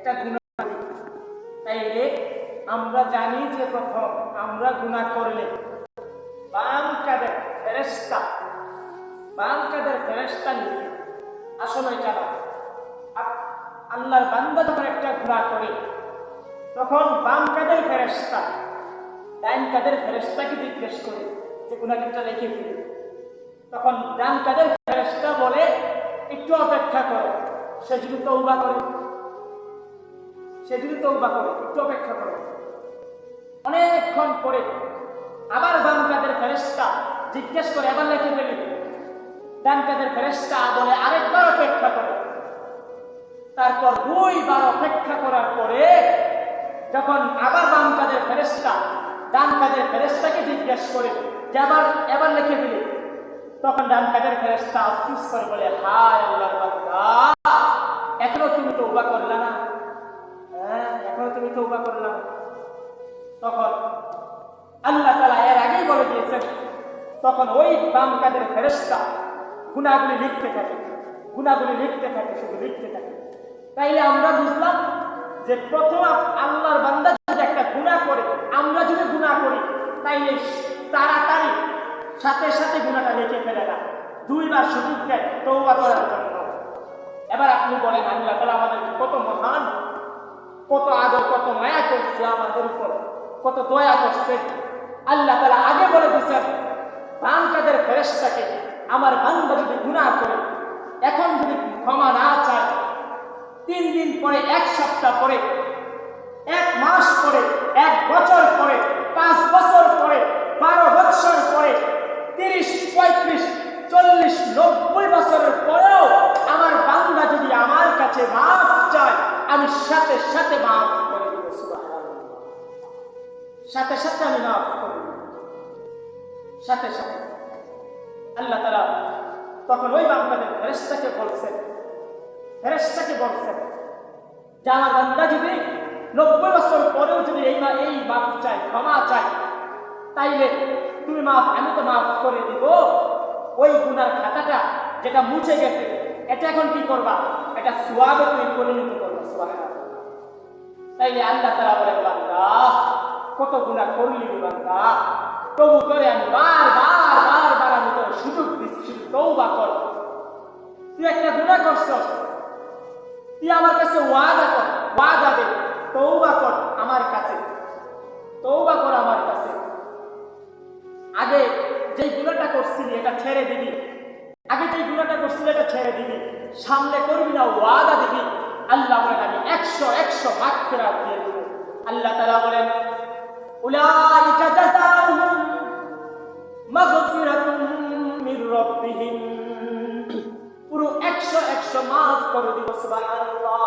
একটা গুণা তাইলে আমরা জানি যে প্রথম আমরা গুণা করলে বাম কাদের ফেরেস্তা বাম কাদের ফেরেস্তা নিয়ে আসলে আ- আল্লাহর বান্দা যখন একটা গুণা করে, তখন বাম কাদের ফেরেস্তা ডাইন কাদের ফেরেস্তাকে জিজ্ঞেস করে যে গুণাগারটা রেখে ফেলে। তখন ডান কাদের ফেরেস্তা বলে, একটু অপেক্ষা করো, সে যদি তৌবা করে। সে যদি তৌবা করে, একটু অপেক্ষা করো। অনেকক্ষণ পরে আবার বাম কাদের ফেরেস্তা জিজ্ঞেস করে আবার লেখে ফেলি ডান কাদের ফেরেস্তা বলে, আরেকবার অপেক্ষা করো। তারপর দুইবার অপেক্ষা করার পরে যখন আবার বাম কাদের ফেরেস্তা ডান কাদের ফেরেস্তাকে জিজ্ঞেস করে, যে আবার, এবার লিখে দিলে তখন ডান কাদের ফেরেস্তা আফসুস করে বলে, হায় আল্লাহর বান্দা, এখনও তুমি তৌবা করলা না তখন ওই বাম কাদের ফেরেস্তা গুণাগুলি লিখতে থাকে গুণাগুলি লিখতে থাকে, শুধু লিখতে থাকে। তাইলে আমরা বুঝলাম যে প্রথম আল্লাহর বান্দা যদি একটা গুণা করে, আমরা যদি গুণা করি, তাইলে তাড়াতাড়ি সাথে সাথে গুণাটা লিখে ফেলে না দুইবার সুযোগ দেয় তৌবা করার জন্য। এবার আপনি বলেন, আল্লাহ তালা আমাদেরকে কত মহান, কত আদর, কত মায়া করছে আমাদের উপর, কত দয়া করছে। আল্লাহ তালা আগে বলে ফেরেস্তাকে আমার বান্দা যদি গুণা করে, এখন যদি ক্ষমা না চায়, তিন দিন পরে, এক সপ্তাহ পরে, এক মাস পরে, এক বছর পরে, পাঁচ বছর পরে, বারো বছর পরে, তিরিশ, পঁয়ত্রিশ, চল্লিশ, নব্বই বছরের পরেও আমার বান্দা যদি আমার কাছে মাফ চায়, আমি সাথে সাথে মাফ করে সাথে সাথে আমি মাফ করে সাথে সাথে। আল্লাহ তারা তখন ওই বান্দাদের ফেরেস্তাকে বলছেন ফেরেস্তাকে বলছেন যে বান্দা যদি নব্বই বছর পরেও যদি এই মা, এই মাফ চাই ক্ষমা চাই তাইলে তুমি মাফ, আমি তো মাফ করে দিব। ওই গুনার খাতাটা যেটা মুছে গেছে, এটা এখন কি করবা? এটা সোয়াবে তুমি পরিণত করবা সোয়াবে তাইলে আল্লাহ তারা বলেন, বান্দা, কত গুণা করলি বান্দা? তবু করে আমি বার বার বার বার আমি তোর সুযোগ দিচ্ছি শুধু তৌবা কর। তুই একটা গুণা করছস। তুই আমার কাছে ওয়াদা কর, ওয়াদা দে তৌবা কর আমার কাছে। তৌবা কর আমার কাছে। আগে যেই গুণাটা করছিলি, এটা ছেড়ে দিবি। আগে যেই গুণাটা করছিলি, এটা ছেড়ে দিবি। সামনে করবি না, ওয়াদা দিবি। আল্লাহ বলেন, আমি একশো একশো মাঠ ফেরাত দিয়ে দেব। আল্লাহ তারা বলেন, উলাইকা রাব্বিহিম পুরো একশো